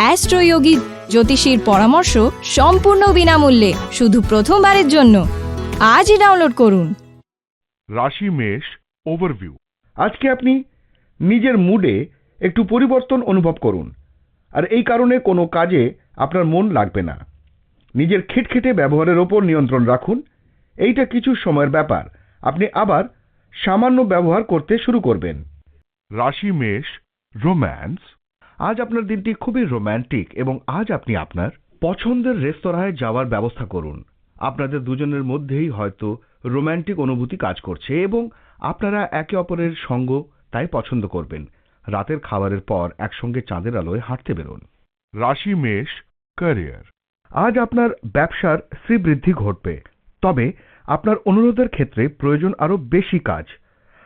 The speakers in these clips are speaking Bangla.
অ্যাস্ট্রোয়োগী জ্যোতিষীর পরামর্শ সম্পূর্ণ বিনামূল্যে, শুধু প্রথমবারের জন্য। আজই ডাউনলোড করুন। রাশি মেষ ওভারভিউ আজকে আপনি নিজের মুডে একটু পরিবর্তন অনুভব করুন। আর এই কারণে কোনো কাজে আপনার মন লাগবে না। নিজের খিটখিটে ব্যবহারের ওপর নিয়ন্ত্রণ রাখুন। এইটা কিছু সময়ের ব্যাপার। আপনি আবার সামান্য ব্যবহার করতে শুরু করবেন। রাশি মেষ রোম্যান্স আজ আপনার দিনটি খুবই রোম্যান্টিক এবং আজ আপনি আপনার পছন্দের রেস্তোরাঁয় যাওয়ার ব্যবস্থা করুন। আপনাদের দুজনের মধ্যেই হয়তো রোম্যান্টিক অনুভূতি কাজ করছে এবং আপনারা একে অপরের সঙ্গ তাই পছন্দ করবেন। রাতের খাবারের পর একসঙ্গে চাঁদের আলোয় হাঁটতে বেরোন। রাশি মেষ ক্যারিয়ার। আজ আপনার ব্যবসার শ্রীবৃদ্ধি ঘটবে তবে আপনার অনুরোধের ক্ষেত্রে প্রয়োজন আরও বেশি কাজ।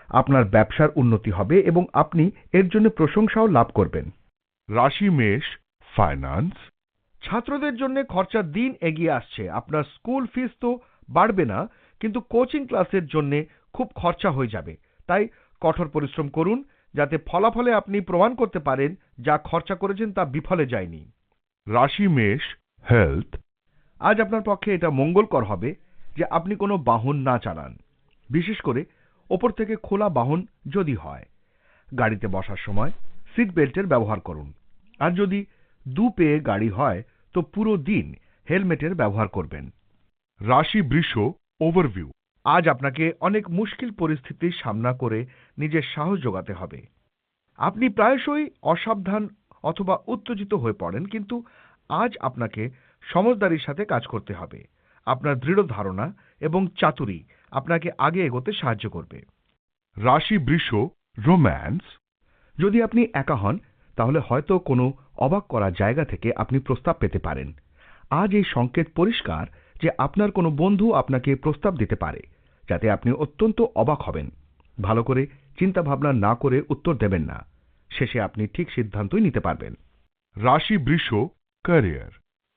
আপনার ব্যবসার উন্নতি হবে এবং আপনি এর জন্য প্রশংসাও লাভ করবেন। রাশি মেষ ফাইন্যান্স ছাত্রদের জন্য খরচার দিন এগিয়ে আসছে। আপনার স্কুল ফিস তো বাড়বে না কিন্তু কোচিং ক্লাসের জন্য খুব খরচা হয়ে যাবে। তাই কঠোর পরিশ্রম করুন যাতে ফলাফলে আপনি প্রমাণ করতে পারেন যা খরচা করেছেন তা বিফলে যায়নি। রাশি মেষ হেলথ আজ আপনার পক্ষে এটা মঙ্গলকর হবে যে আপনি কোনো বাহন না চালান। বিশেষ করে ওপর থেকে খোলা বাহন যদি হয়। গাড়িতে বসার সময় সিট বেল্টের ব্যবহার করুন। আর যদি দু পেয়ে গাড়ি হয়, তো পুরো দিন হেলমেটের ব্যবহার করবেন। রাশি বৃষ ওভারভিউ আজ আপনাকে অনেক মুশকিল পরিস্থিতির সামনা করে নিজের সাহস জোগাতে হবে। আপনি প্রায়শই অসাবধান অথবা উত্তেজিত হয়ে পড়েন, কিন্তু আজ আপনাকে সমজদারির সাথে কাজ করতে হবে। আপনার দৃঢ় ধারণা এবং চাতুরি আপনাকে আগে এগোতে সাহায্য করবে। রাশি বৃষ রোম্যান্স যদি আপনি একা হন তাহলে হয়তো কোনো অবাক করা জায়গা থেকে আপনি প্রস্তাব পেতে পারেন। আজ এই সংকেত পরিষ্কার যে আপনার কোনো বন্ধু আপনাকে প্রস্তাব দিতে পারে যাতে আপনি অত্যন্ত অবাক হবেন। ভালো করে চিন্তা ভাবনা না করে উত্তর দেবেন না। শেষে আপনি ঠিক সিদ্ধান্তই নিতে পারবেন। রাশি বৃষ ক্যারিয়ার।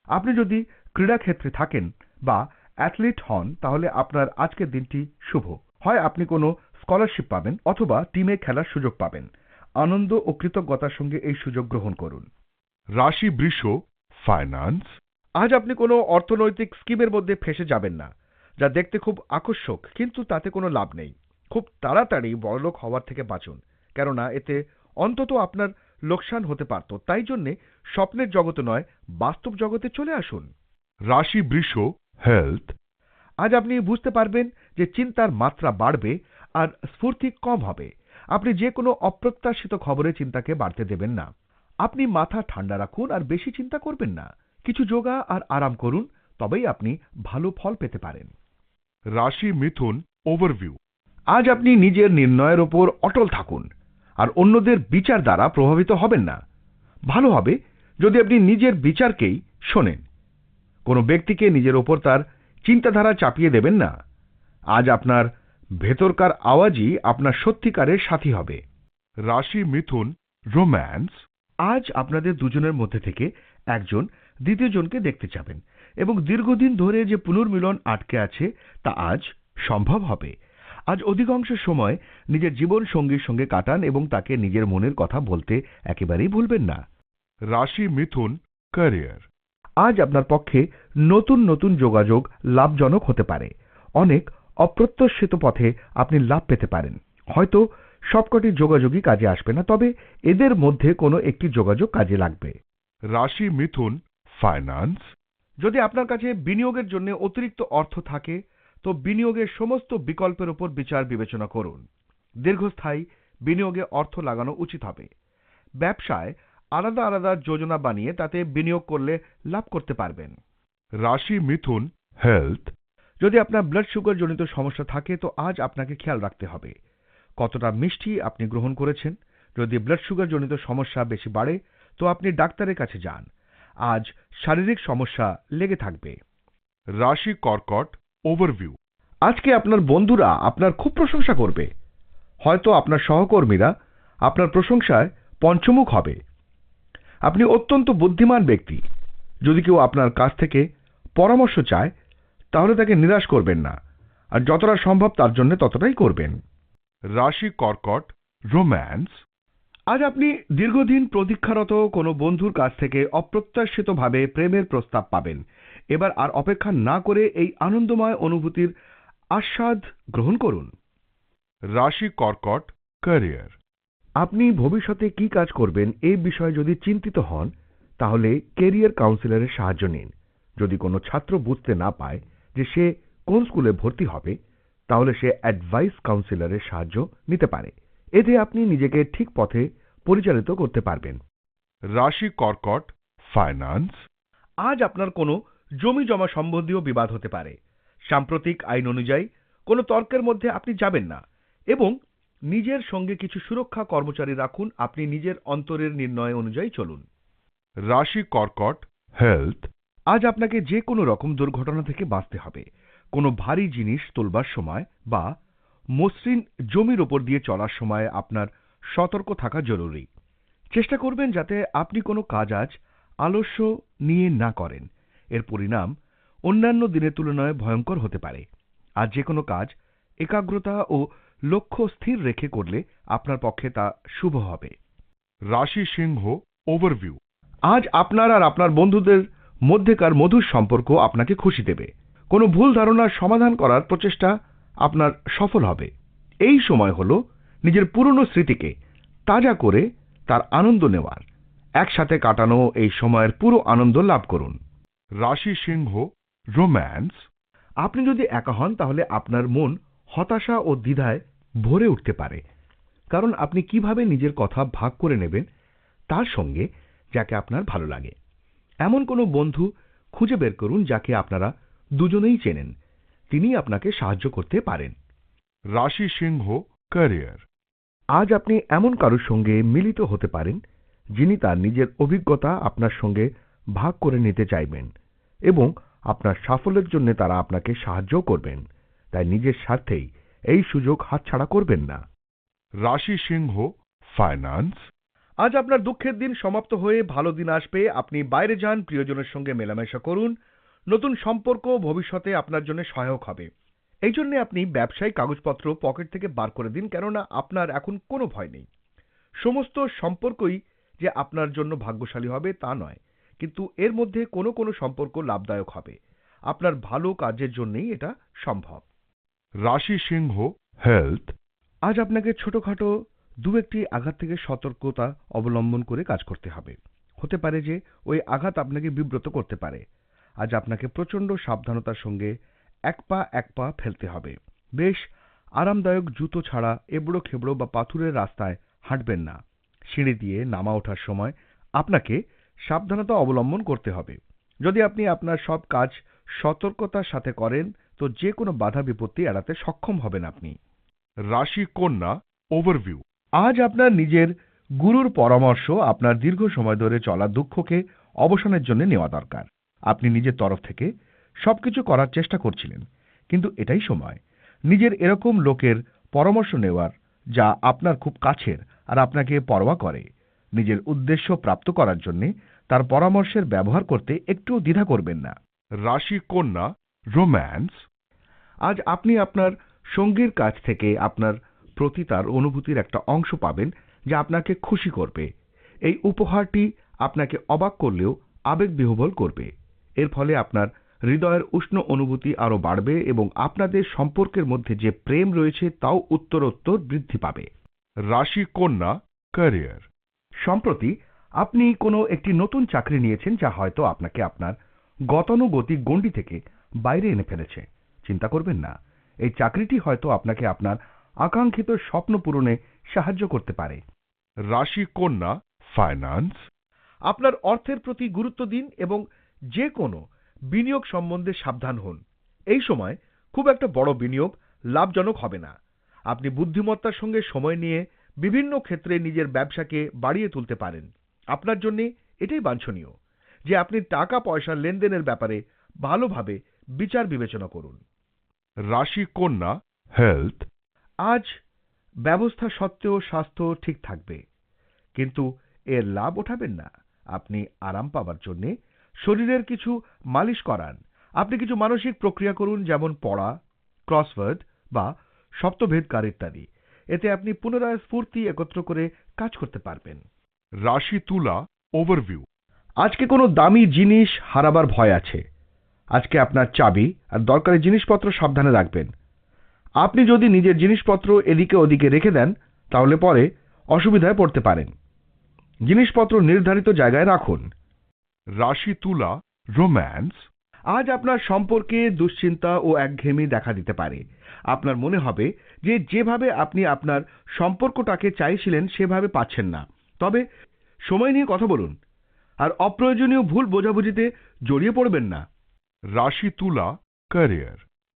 আপনি যদি ক্রীড়াক্ষেত্রে থাকেন বা অ্যাথলিট হন তাহলে আপনার আজকের দিনটি শুভ। হয় আপনি কোনো স্কলারশিপ পাবেন অথবা টিমে খেলার সুযোগ পাবেন। আনন্দ ও কৃতজ্ঞতার সঙ্গে এই সুযোগ গ্রহণ করুন। রাশি বৃষ ফাইন্যান্স আজ আপনি কোনো অর্থনৈতিক স্কিমের মধ্যে ফেসে যাবেন না, যা দেখতে খুব আকর্ষক, কিন্তু তাতে কোনো লাভ নেই। খুব তাড়াতাড়ি বড়লোক হওয়ার থেকে বাঁচুন, কেননা এতে অন্তত আপনার লোকসান হতে পারত। তাই জন্যে স্বপ্নের জগতে নয়, বাস্তব জগতে চলে আসুন। রাশি বৃষ হেলথ আজ আপনি বুঝতে পারবেন যে চিন্তার মাত্রা বাড়বে আর স্ফূর্তি কম হবে। আপনি যে কোনো অপ্রত্যাশিত খবরে চিন্তাকে বাড়তে দেবেন না। আপনি মাথা ঠান্ডা রাখুন আর বেশি চিন্তা করবেন না। কিছু যোগা আর আরাম করুন তবেই আপনি ভালো ফল পেতে পারেন। রাশি মিথুন ওভারভিউ। আজ আপনি নিজের নির্ণয়ের ওপর অটল থাকুন আর অন্যদের বিচার দ্বারা প্রভাবিত হবেন না। ভালো হবে যদি আপনি নিজের বিচারকেই শোনেন। কোনো ব্যক্তিকে নিজের ওপর তার চিন্তাধারা চাপিয়ে দেবেন না। আজ আপনার ভেতরকার আওয়াজই আপনার সত্যিকারের সাথী হবে। রাশি, মিথুন, রোম্যান্স, আজ আপনাদের দুজনের মধ্যে থেকে একজন দ্বিতীয় জনকে দেখতে যাবেন এবং দীর্ঘদিন ধরে যে পুনর্মিলন আটকে আছে তা আজ সম্ভব হবে। আজ অধিকাংশ সময় নিজের জীবন সঙ্গীর সঙ্গে কাটান এবং তাকে নিজের মনের কথা বলতে একেবারেই ভুলবেন না। রাশি, মিথুন, ক্যারিয়ার। আজ আপনার পক্ষে নতুন নতুন যোগাযোগ লাভজনক হতে পারে। অনেক অপ্রত্যাশিত পথে আপনি লাভ পেতে পারেন। হয়তো সবকটি যোগাযোগই কাজে আসবে না, তবে এদের মধ্যে কোনো একটি যোগাযোগ কাজে লাগবে। রাশি মিথুন ফাইন্যান্স যদি আপনার কাছে বিনিয়োগের জন্য অতিরিক্ত অর্থ থাকে, তো বিনিয়োগের সমস্ত বিকল্পের উপর বিচার বিবেচনা করুন। দীর্ঘস্থায়ী বিনিয়োগে অর্থ লাগানো উচিত হবে। ব্যবসায় আলাদা আলাদা যোজনা বানিয়ে তাতে বিনিয়োগ করলে লাভ করতে পারবেন। রাশি মিথুন হেলথ যদি আপনার ব্লাড সুগার জনিত সমস্যা থাকে তো আজ আপনাকে খেয়াল রাখতে হবে। কতটা মিষ্টি আপনি গ্রহণ করেছেন যদি ব্লাড সুগার জনিত সমস্যা বেশি বাড়ে তো আপনি ডাক্তারের কাছে যান। আজ শারীরিক সমস্যা লেগে থাকবে। রাশি কর্কট ওভারভিউ আজকে আপনার বন্ধুরা আপনার খুব প্রশংসা করবে। হয়তো আপনার সহকর্মীরা আপনার প্রশংসায় পঞ্চমুখ হবে। আপনি অত্যন্ত বুদ্ধিমান ব্যক্তি। যদি কেউ আপনার কাছ থেকে পরামর্শ চায় তাহলে তাকে নিরাশ করবেন না। আর যতটা সম্ভব তার জন্য ততটাই করবেন। রাশি কর্কট রোম্যান্স। আজ আপনি দীর্ঘদিন প্রতীক্ষারত কোনো বন্ধুর কাছ থেকে অপ্রত্যাশিতভাবে প্রেমের প্রস্তাব পাবেন। এবার আর অপেক্ষা না করে এই আনন্দময় অনুভূতির আস্বাদ গ্রহণ করুন। রাশি কর্কট ক্যারিয়ার। আপনি ভবিষ্যতে কি কাজ করবেন এই বিষয়ে যদি চিন্তিত হন তাহলে কেরিয়ার কাউন্সিলরের সাহায্য নিন। যদি কোনো ছাত্র বুঝতে না পায় যে সে কোন স্কুলে ভর্তি হবে, তাহলে সে অ্যাডভাইস কাউন্সিলরের সাহায্য নিতে পারে। এতে আপনি নিজেকে ঠিক পথে পরিচালিত করতে পারবেন। রাশি কর্কট ফাইন্যান্স আজ আপনার কোনো জমি জমা সম্বন্ধীয় বিবাদ হতে পারে। সাম্প্রতিক আইন অনুযায়ী কোনো তর্কের মধ্যে আপনি যাবেন না এবং নিজের সঙ্গে কিছু সুরক্ষা কর্মচারী রাখুন, আপনি নিজের অন্তরের নির্ণয় অনুযায়ী চলুন। রাশি কর্কট হেলথ আজ আপনাকে যে কোনো রকম দুর্ঘটনা থেকে বাঁচতে হবে। কোনো ভারী জিনিস তোলবার সময় বা মসৃণ জমির ওপর দিয়ে চলার সময় আপনার সতর্ক থাকা জরুরি। চেষ্টা করবেন যাতে আপনি কোনো কাজ আজ আলস্য নিয়ে না করেন। এর পরিণাম অন্যান্য দিনের তুলনায় ভয়ঙ্কর হতে পারে। আজ যে কোনো কাজ একাগ্রতা ও লক্ষ্য স্থির রেখে করলে আপনার পক্ষে তা শুভ হবে। রাশি সিংহ ওভারভিউ আজ আপনার আর আপনার বন্ধুদের মধ্যেকার মধুর সম্পর্ক আপনাকে খুশি দেবে। কোনো ভুল ধারণার সমাধান করার প্রচেষ্টা আপনার সফল হবে। এই সময় হল নিজের পুরনো স্মৃতিকে তাজা করে তার আনন্দ নেওয়ার। একসাথে কাটানো এই সময়ের পুরো আনন্দ লাভ করুন। রাশি সিংহ, রোম্যান্স। আপনি যদি একা হন, তাহলে আপনার মন হতাশা ও দ্বিধায় ভরে উঠতে পারে। কারণ আপনি কীভাবে নিজের কথা ভাগ করে নেবেন, তার সঙ্গে যাকে আপনার ভালো লাগে। এমন কোনো বন্ধু খুঁজে বের করুন যাকে আপনারা দুজনেই চেনেন। তিনি আপনাকে সাহায্য করতে পারেন। রাশি সিংহ ক্যারিয়ার। আজ আপনি এমন কারোর সঙ্গে মিলিত হতে পারেন যিনি তার নিজের অভিজ্ঞতা আপনার সঙ্গে ভাগ করে নিতে চাইবেন এবং আপনার সাফল্যের জন্য তারা আপনাকে সাহায্য করবেন। তাই নিজের স্বার্থেই এই সুযোগ হাতছাড়া করবেন না। রাশি সিংহ ফাইন্যান্স। আজ আপনার দুঃখের দিন সমাপ্ত হয়ে ভালো দিন আসবে। আপনি বাইরে যান প্রিয়জনের সঙ্গে মেলামেশা করুন। নতুন সম্পর্ক ভবিষ্যতে আপনার জন্য সহায়ক হবে। এই জন্য আপনি ব্যবসায়িক কাগজপত্র পকেট থেকে বার করে দিন কেননা আপনার এখন কোনো ভয় নেই। সমস্ত সম্পর্কই যে আপনার জন্য ভাগ্যশালী হবে তা নয় কিন্তু এর মধ্যে কোনো কোনো সম্পর্ক লাভদায়ক হবে। আপনার ভালো কাজের জন্যই এটা সম্ভব। রাশি সিংহ হেলথ। আজ আপনাকে ছোটখাটো দু একটি আঘাত থেকে সতর্কতা অবলম্বন করে কাজ করতে হবে। হতে পারে যে ওই আঘাত আপনাকে বিব্রত করতে পারে। আজ আপনাকে প্রচণ্ড সাবধানতার সঙ্গে এক পা এক পা ফেলতে হবে। বেশ, আরামদায়ক জুতো ছাড়া এবড়ো খেবড়ো বা পাথুরের রাস্তায় হাঁটবেন না। সিঁড়ি দিয়ে নামা ওঠার সময় আপনাকে সাবধানতা অবলম্বন করতে হবে। যদি আপনি আপনার সব কাজ সতর্কতার সাথে করেন, তো যে কোনো বাধা বিপত্তি এড়াতে সক্ষম হবেন আপনি। রাশি কন্যা ওভারভিউ আজ আপনার নিজের গুরুর পরামর্শ আপনার দীর্ঘ সময় ধরে চলা দুঃখকে অবসানের জন্য নেওয়া দরকার। আপনি নিজের তরফ থেকে সবকিছু করার চেষ্টা করছিলেন কিন্তু এটাই সময়। নিজের এরকম লোকের পরামর্শ নেওয়ার যা আপনার খুব কাছের আর আপনাকে পরোয়া করে। নিজের উদ্দেশ্য প্রাপ্ত করার জন্য তার পরামর্শের ব্যবহার করতে একটু দ্বিধা করবেন না। রাশি কন্যা রোম্যান্স। আজ আপনি আপনার সঙ্গীর কাছ থেকে আপনার প্রতি তার অনুভূতির একটা অংশ পাবেন যা আপনাকে খুশি করবে। এই উপহারটি আপনাকে অবাক করলেও আবেগ বিহবল করবে। এর ফলে আপনার হৃদয়ের উষ্ণ অনুভূতি আরও বাড়বে এবং আপনাদের সম্পর্কের মধ্যে যে প্রেম রয়েছে তাও উত্তরোত্তর বৃদ্ধি পাবে। রাশি কন্যা ক্যারিয়ার সম্প্রতি আপনি কোনো একটি নতুন চাকরি নিয়েছেন যা হয়তো আপনাকে আপনার গতানুগতিক গণ্ডি থেকে বাইরে এনে ফেলেছে। চিন্তা করবেন না এই চাকরিটি হয়তো আপনাকে আপনার আকাঙ্ক্ষিত স্বপ্ন পূরণে সাহায্য করতে পারে। রাশি কন্যা ফাইন্যান্স আপনার অর্থের প্রতি গুরুত্ব দিন এবং যে কোনো বিনিয়োগ সম্বন্ধে সাবধান হন। এই সময় খুব একটা বড় বিনিয়োগ লাভজনক হবে না। আপনি বুদ্ধিমত্তার সঙ্গে সময় নিয়ে বিভিন্ন ক্ষেত্রে নিজের ব্যবসাকে বাড়িয়ে তুলতে পারেন। আপনার জন্য এটাই বাঞ্ছনীয় যে আপনি টাকা পয়সার লেনদেনের ব্যাপারে ভালোভাবে বিচার বিবেচনা করুন। রাশি কন্যা হেলথ আজ ব্যবস্থা সত্ত্বেও স্বাস্থ্য ঠিক থাকবে। কিন্তু এর লাভ ওঠাবেন না। আপনি আরাম পাবার জন্য শরীরের কিছু মালিশ করান। আপনি কিছু মানসিক প্রক্রিয়া করুন যেমন পড়া ক্রসওয়ার্ড বা সপ্তভেদকার ইত্যাদি। এতে আপনি পুনরায় স্ফূর্তি একত্র করে কাজ করতে পারবেন। রাশি তুলা ওভারভিউ। আজকে কোনো দামি জিনিস হারাবার ভয় আছে। আজকে আপনার চাবি আর দরকারি জিনিসপত্র সাবধানে রাখবেন। আপনি যদি নিজের জিনিসপত্র এদিকে ওদিকে রেখে দেন, তাহলে পরে অসুবিধায় পড়তে পারেন। জিনিসপত্র নির্ধারিত জায়গায় রাখুন। রাশি তুলা রোম্যান্স আজ আপনার সম্পর্কে দুশ্চিন্তা ও একঘেয়েমি দেখা দিতে পারে। আপনার মনে হবে যে যেভাবে আপনি আপনার সম্পর্কটাকে চাইছিলেন, সেভাবে পাচ্ছেন না। তবে সময় নিয়ে কথা বলুন। আর অপ্রয়োজনীয় ভুল বোঝাবুঝিতে জড়িয়ে পড়বেন না। রাশি তুলা ক্যারিয়ার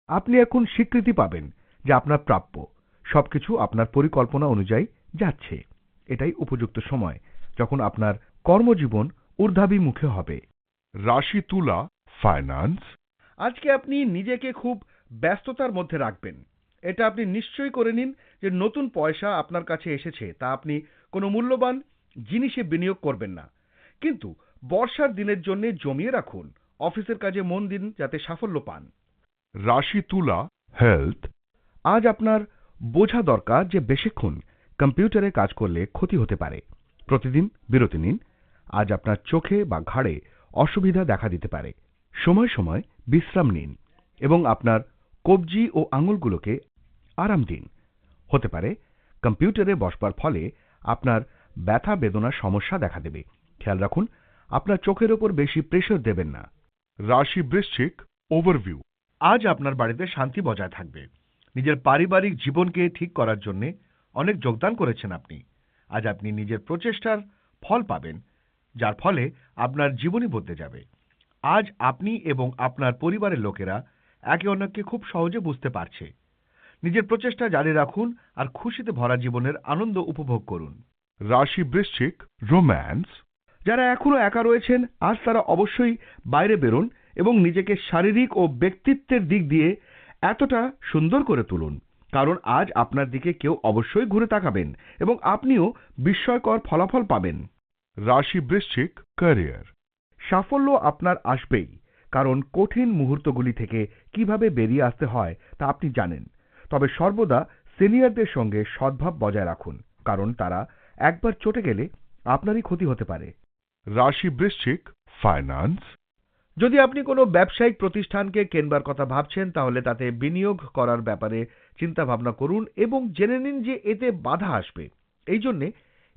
আপনি এখন স্বীকৃতি পাবেন। যে আপনার প্রাপ্য। সবকিছু আপনার পরিকল্পনা অনুযায়ী যাচ্ছে। এটাই উপযুক্ত সময় যখন আপনার কর্মজীবন ঊর্ধ্বাভিমুখে হবে। রাশি তুলা ফাইন্যান্স আজকে আপনি নিজেকে খুব ব্যস্ততার মধ্যে রাখবেন। এটা আপনি নিশ্চয়ই করে নিন যে নতুন পয়সা আপনার কাছে এসেছে তা আপনি কোনো মূল্যবান জিনিসে বিনিয়োগ করবেন না। কিন্তু বর্ষার দিনের জন্য জমিয়ে রাখুন। অফিসের কাজে মন দিন যাতে সাফল্য পান। রাশি তুলা হেলথ আজ আপনার বোঝা দরকার যে বেশিক্ষণ কম্পিউটারে কাজ করলে ক্ষতি হতে পারে। প্রতিদিন বিরতি নিন। আজ আপনার চোখে বা ঘাড়ে অসুবিধা দেখা দিতে পারে। সময় সময় বিশ্রাম নিন এবং আপনার কবজি ও আঙুলগুলোকে আরাম দিন। হতে পারে, কম্পিউটারে বসবার ফলে আপনার ব্যথা বেদনার সমস্যা দেখা দেবে। খেয়াল রাখুন, আপনার চোখের ওপর বেশি প্রেশার দেবেন না। রাশি বৃশ্চিক ওভারভিউ আজ আপনার বাড়িতে শান্তি বজায় থাকবে। নিজের পারিবারিক জীবনকে ঠিক করার জন্য অনেক যোগদান করেছেন আপনি। আজ আপনি নিজের প্রচেষ্টার ফল পাবেন, যার ফলে আপনার জীবনই বদলে যাবে। আজ আপনি এবং আপনার পরিবারের লোকেরা একে অন্যকে খুব সহজে বুঝতে পারছে। নিজের প্রচেষ্টা জারি রাখুন আর খুশিতে ভরা জীবনের আনন্দ উপভোগ করুন। রাশি বৃশ্চিক, রোম্যান্স। যারা এখনও একা রয়েছেন, আজ তারা অবশ্যই বাইরে বেরোন এবং নিজেকে শারীরিক ও ব্যক্তিত্বের দিক দিয়ে এতটা সুন্দর করে তুলুন, কারণ আজ আপনার দিকে কেউ অবশ্যই ঘুরে তাকাবেন এবং আপনিও বিস্ময়কর ফলাফল পাবেন। রাশি বৃশ্চিক ক্যারিয়ার। সাফল্য আপনার আসবেই, কারণ কঠিন মুহূর্তগুলি থেকে কীভাবে বেরিয়ে আসতে হয় তা আপনি জানেন। তবে সর্বদা সিনিয়রদের সঙ্গে সদ্ভাব বজায় রাখুন, কারণ তারা একবার চটে গেলে আপনারই ক্ষতি হতে পারে। রাশি বৃশ্চিক ফাইন্যান্স। যদি আপনি কোনো ব্যবসায়িক প্রতিষ্ঠানকে কেনবার কথা ভাবছেন তাহলে তাতে বিনিয়োগ করার ব্যাপারে চিন্তা ভাবনা করুন এবং জেনে নিন যে এতে বাধা আসবে। এই জন্যে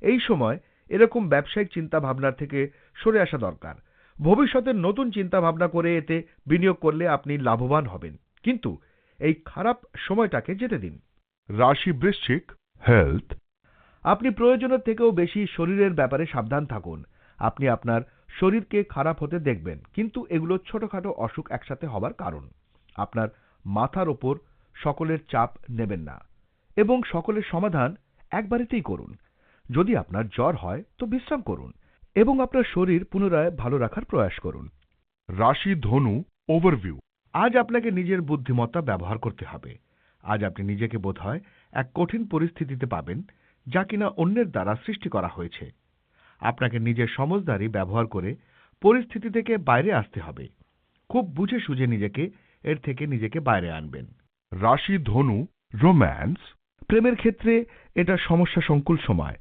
এই সময় এরকম ব্যবসায়িক চিন্তা ভাবনার থেকে সরে আসা দরকার। ভবিষ্যতের নতুন চিন্তা ভাবনা করে এতে বিনিয়োগ করলে আপনি লাভবান হবেন। কিন্তু এই খারাপ সময়টাকে যেতে দিন। রাশি বৃশ্চিক হেলথ আপনি প্রয়োজনের থেকেও বেশি শরীরের ব্যাপারে সাবধান থাকুন। আপনি আপনার শরীরকে খারাপ হতে দেখবেন কিন্তু এগুলো ছোটখাটো অসুখ একসাথে হবার কারণ। আপনার মাথার ওপর সকলের চাপ নেবেন না এবং সকলের সমাধান একবারেতেই করুন। যদি আপনার জ্বর হয় তো বিশ্রাম করুন এবং আপনার শরীর পুনরায় ভালো রাখার প্রয়াস করুন। রাশি ধনু ওভারভিউ। আজ আপনাকে নিজের বুদ্ধিমত্তা ব্যবহার করতে হবে। আজ আপনি নিজেকে বোধহয় এক কঠিন পরিস্থিতিতে পাবেন যা কিনা অন্যের দ্বারা সৃষ্টি করা হয়েছে। আপনাকে নিজের সমজদারি ব্যবহার করে পরিস্থিতি থেকে বাইরে আসতে হবে। খুব বুঝে সুঝে নিজেকে, এর থেকে নিজেকে বাইরে আনবেন। রাশি, ধনু, রোম্যান্স, প্রেমের ক্ষেত্রে এটা সমস্যা সংকুল সময়।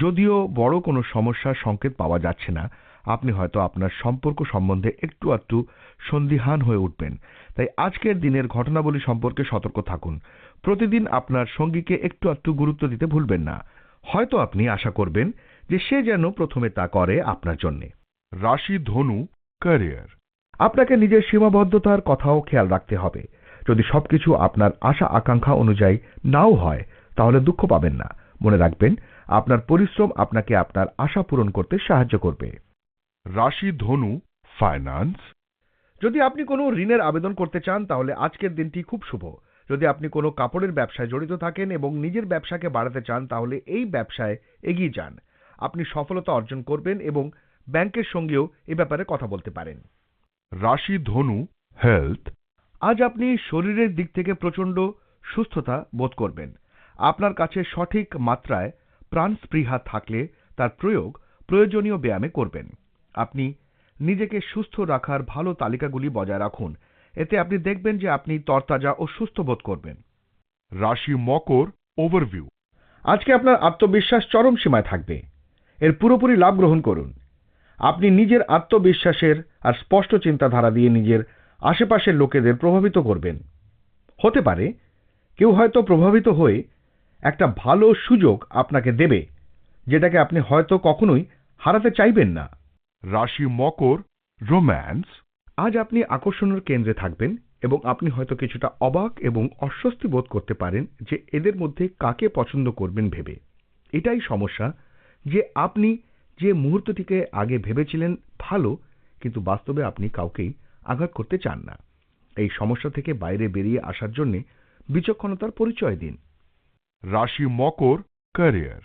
যদিও বড় কোনো সমস্যার সংকেত পাওয়া যাচ্ছে না, আপনি হয়তো আপনার সম্পর্ক সম্বন্ধে একটু একটু সন্দিহান হয়ে উঠবেন। তাই আজকের দিনের ঘটনাবলী সম্পর্কে সতর্ক থাকুন। প্রতিদিন আপনার সঙ্গীকে একটু একটু গুরুত্ব দিতে ভুলবেন না। হয়তো আপনি আশা করবেন যে সে যেন প্রথমে তা করে আপনার জন্যে। রাশি ধনু ক্যারিয়ার আপনাকে নিজের সীমাবদ্ধতার কথাও খেয়াল রাখতে হবে। যদি সবকিছু আপনার আশা আকাঙ্ক্ষা অনুযায়ী নাও হয় তাহলে দুঃখ পাবেন না। মনে রাখবেন আপনার পরিশ্রম আপনাকে আপনার আশা পূরণ করতে সাহায্য করবে। রাশি ধনু ফাইন্যান্স যদি আপনি কোনো ঋণের আবেদন করতে চান তাহলে আজকের দিনটি খুব শুভ। যদি আপনি কোনো কাপড়ের ব্যবসায় জড়িত থাকেন এবং নিজের ব্যবসাকে বাড়াতে চান তাহলে এই ব্যবসায় এগিয়ে যান। আপনি সফলতা অর্জন করবেন এবং ব্যাংকের সঙ্গেও এ ব্যাপারে কথা বলতে পারেন। রাশি ধনু হেলথ আজ আপনি শরীরের দিক থেকে প্রচণ্ড সুস্থতা বোধ করবেন। আপনার কাছে সঠিক মাত্রায় প্রাণস্পৃহা থাকলে তার প্রয়োগ প্রয়োজনীয় ব্যায়ামে করবেন। আপনি নিজেকে সুস্থ রাখার ভালো তালিকাগুলি বজায় রাখুন। এতে আপনি দেখবেন যে আপনি তরতাজা ও সুস্থ বোধ করবেন। রাশি মকর ওভারভিউ আজকে আপনার আত্মবিশ্বাস চরম সীমায় থাকবে। এর পুরোপুরি লাভ গ্রহণ করুন। আপনি নিজের আত্মবিশ্বাসের আর স্পষ্ট চিন্তাধারা দিয়ে নিজের আশেপাশের লোকেদের প্রভাবিত করবেন। হতে পারে কেউ হয়তো প্রভাবিত হয়ে একটা ভালো সুযোগ আপনাকে দেবে যেটাকে আপনি হয়তো কখনোই হারাতে চাইবেন না। রাশি মকর রোম্যান্স আজ আপনি আকর্ষণের কেন্দ্রে থাকবেন এবং আপনি হয়তো কিছুটা অবাক এবং অস্বস্তি বোধ করতে পারেন যে এদের মধ্যে কাকে পছন্দ করবেন ভেবে। এটাই সমস্যা যে আপনি যে মুহূর্তটিকে আগে ভেবেছিলেন ভালো কিন্তু বাস্তবে আপনি কাউকেই আঘাত করতে চান না। এই সমস্যা থেকে বাইরে বেরিয়ে আসার জন্য বিচক্ষণতার পরিচয় দিন। রাশি মকর ক্যারিয়ার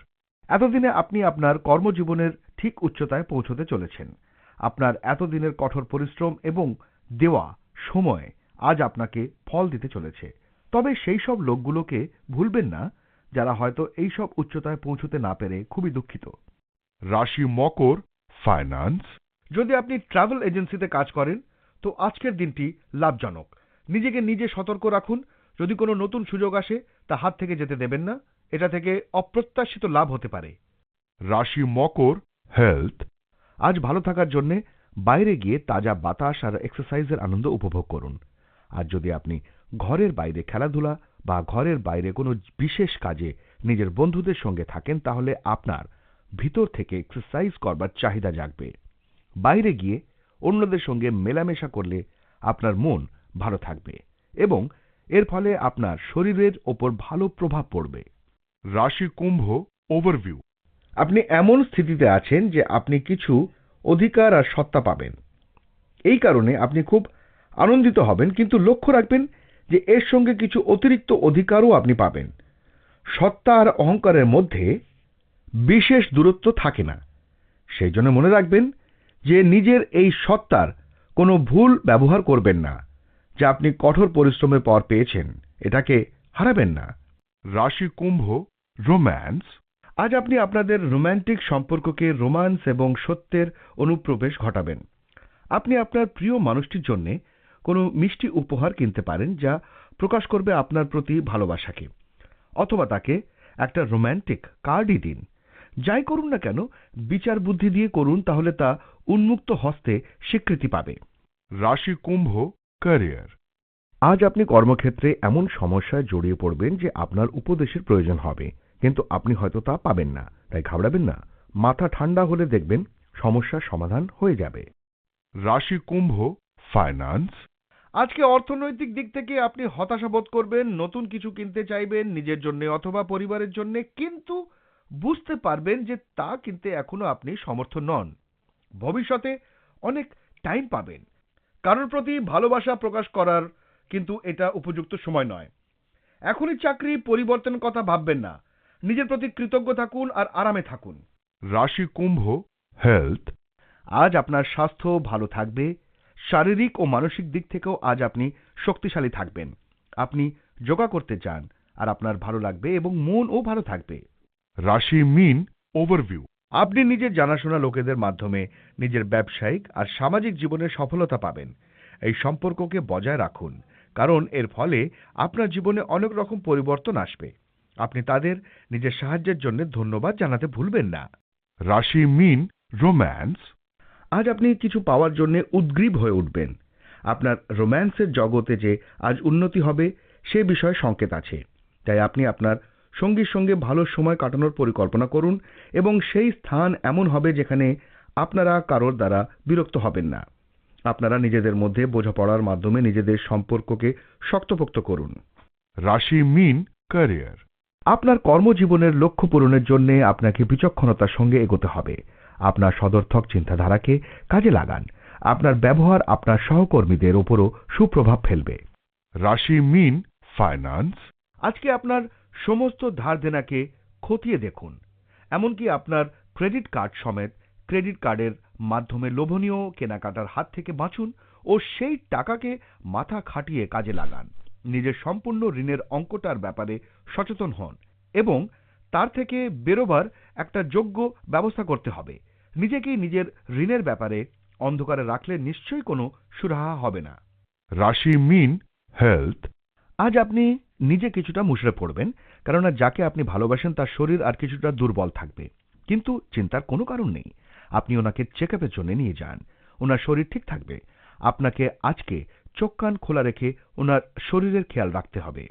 এতদিনে আপনি আপনার কর্মজীবনের ঠিক উচ্চতায় পৌঁছতে চলেছেন। আপনার এতদিনের কঠোর পরিশ্রম এবং দেওয়া সময় আজ আপনাকে ফল দিতে চলেছে। তবে সেই সব লোকগুলোকে ভুলবেন না। যারা হয়তো এই সব উচ্চতায় পৌঁছতে না পেরে খুবই দুঃখিত। রাশি মকর ফাইন্যান্স যদি আপনি ট্রাভেল এজেন্সিতে কাজ করেন, তো আজকের দিনটি লাভজনক। নিজেকে নিজে সতর্ক রাখুন। যদি কোনো নতুন সুযোগ আসে, তা হাত থেকে যেতে দেবেন না। এটা থেকে অপ্রত্যাশিত লাভ হতে পারে। রাশি মকর হেলথ আজ ভালো থাকার জন্যে বাইরে গিয়ে তাজা বাতাস আর এক্সারসাইজের আনন্দ উপভোগ করুন। আর যদি আপনি ঘরের বাইরে খেলাধুলা বা ঘরের বাইরে কোনো বিশেষ কাজে নিজের বন্ধুদের সঙ্গে থাকেন তাহলে আপনার ভিতর থেকে এক্সারসাইজ করবার চাহিদা জাগবে। বাইরে গিয়ে অন্যদের সঙ্গে মেলামেশা করলে আপনার মন ভালো থাকবে এবং এর ফলে আপনার শরীরের ওপর ভালো প্রভাব পড়বে। রাশি কুম্ভ ওভারভিউ আপনি এমন স্থিতিতে আছেন যে আপনি কিছু অধিকার আর সত্তা পাবেন। এই কারণে আপনি খুব আনন্দিত হবেন কিন্তু লক্ষ্য রাখবেন যে এর সঙ্গে কিছু অতিরিক্ত অধিকারও আপনি পাবেন। সত্তা আর অহংকারের মধ্যে বিশেষ দূরত্ব থাকে না। সেই জন্য মনে রাখবেন যে নিজের এই সত্তার কোনো ভুল ব্যবহার করবেন না, যা আপনি কঠোর পরিশ্রমের পর পেয়েছেন। এটাকে হারাবেন না। রাশি কুম্ভ, রোম্যান্স। আজ আপনি আপনাদের রোম্যান্টিক সম্পর্ককে রোমান্স এবং সত্যের অনুপ্রবেশ ঘটাবেন। আপনি আপনার প্রিয় মানুষটির জন্য কোনো মিষ্টি উপহার কিনতে পারেন যা প্রকাশ করবে আপনার প্রতি ভালোবাসাকে অথবা তাকে একটা রোম্যান্টিক কার্ডই দিন। যাই করুন না কেন বিচার বুদ্ধি দিয়ে করুন তাহলে তা উন্মুক্ত হস্তে স্বীকৃতি পাবে। রাশি কুম্ভ ক্যারিয়ার। আজ আপনি কর্মক্ষেত্রে এমন সমস্যায় জড়িয়ে পড়বেন যে আপনার উপদেশের প্রয়োজন হবে কিন্তু আপনি হয়তো তা পাবেন না। তাই ঘাবড়াবেন না। মাথা ঠান্ডা হলে দেখবেন সমস্যার সমাধান হয়ে যাবে। রাশি কুম্ভ ফাইন্যান্স। আজকে অর্থনৈতিক দিক থেকে আপনি হতাশা বোধ করবেন নতুন কিছু কিনতে চাইবেন নিজের জন্য অথবা পরিবারের জন্য কিন্তু বুঝতে পারবেন যে তা কিনতে এখনও আপনি সমর্থ নন। ভবিষ্যতে অনেক টাইম পাবেন। কারোর প্রতি ভালোবাসা প্রকাশ করার কিন্তু এটা উপযুক্ত সময় নয়। এখনই চাকরি পরিবর্তন কথা ভাববেন না। নিজের প্রতি কৃতজ্ঞ থাকুন আর আরামে থাকুন। রাশি কুম্ভ হেলথ। আজ আপনার স্বাস্থ্য ভালো থাকবে শারীরিক ও মানসিক দিক থেকেও আজ আপনি শক্তিশালী থাকবেন। আপনি যোগা করতে চান আর আপনার ভালো লাগবে এবং মনও ভালো থাকবে। রাশি মিন ওভারভিউ আপনি নিজের জানাশোনা লোকেদের মাধ্যমে নিজের ব্যবসায়িক আর সামাজিক জীবনে সফলতা পাবেন। এই সম্পর্ককে বজায় রাখুন কারণ এর ফলে আপনার জীবনে অনেক রকম পরিবর্তন আসবে। আপনি তাদের নিজের সাহায্যের জন্য ধন্যবাদ জানাতে ভুলবেন না। রাশি মিন রোম্যান্স আজ আপনি কিছু পাওয়ার জন্য উদ্গ্রীব হয়ে উঠবেন। আপনার রোম্যান্সের জগতে যে আজ উন্নতি হবে সে বিষয়ে সংকেত আছে। তাই আপনি আপনার সঙ্গীর সঙ্গে ভালো সময় কাটানোর পরিকল্পনা করুন এবং সেই স্থান এমন হবে যেখানে আপনারা কারোর দ্বারা বিরক্ত হবেন না। আপনারা নিজেদের মধ্যে বোঝাপড়ার মাধ্যমে নিজেদের সম্পর্ককে শক্তপোক্ত করুন। রাশি মিন ক্যারিয়ার। আপনার কর্মজীবনের লক্ষ্য পূরণের জন্য আপনাকে বিচক্ষণতার সঙ্গে এগোতে হবে। আপনার সদর্থক চিন্তাধারাকে কাজে লাগান। আপনার ব্যবহার আপনার সহকর্মীদের ওপরও সুপ্রভাব ফেলবে। রাশি মিন ফাইন্যান্স আজকে আপনার সমস্ত ধার দেনাকে খতিয়ে দেখুন। এমনকি আপনার ক্রেডিট কার্ড সমেত ক্রেডিট কার্ডের মাধ্যমে লোভনীয় কেনাকাটার হাত থেকে বাঁচুন ও সেই টাকাকে মাথা খাটিয়ে কাজে লাগান। নিজের সম্পূর্ণ ঋণের অঙ্কটার ব্যাপারে সচেতন হন এবং তার থেকে বেরোবার একটা যোগ্য ব্যবস্থা করতে হবে। নিজেকেই নিজের ঋণের ব্যাপারে অন্ধকারে রাখলে নিশ্চয়ই কোনো সুরাহা হবে না। রাশি মিন হেলথ আজ আপনি নিজে কিছুটা মুষড়ে পড়বেন কেননা যাকে আপনি ভালোবাসেন তার শরীর আর কিছুটা দুর্বল থাকবে। কিন্তু চিন্তার কোনো কারণ নেই। আপনি ওনাকে চেক আপের জন্য নিয়ে যান। ওনার শরীর ঠিক থাকবে। আপনাকে আজকে চোখ কান খোলা রেখে ওনার শরীরের খেয়াল রাখতে হবে।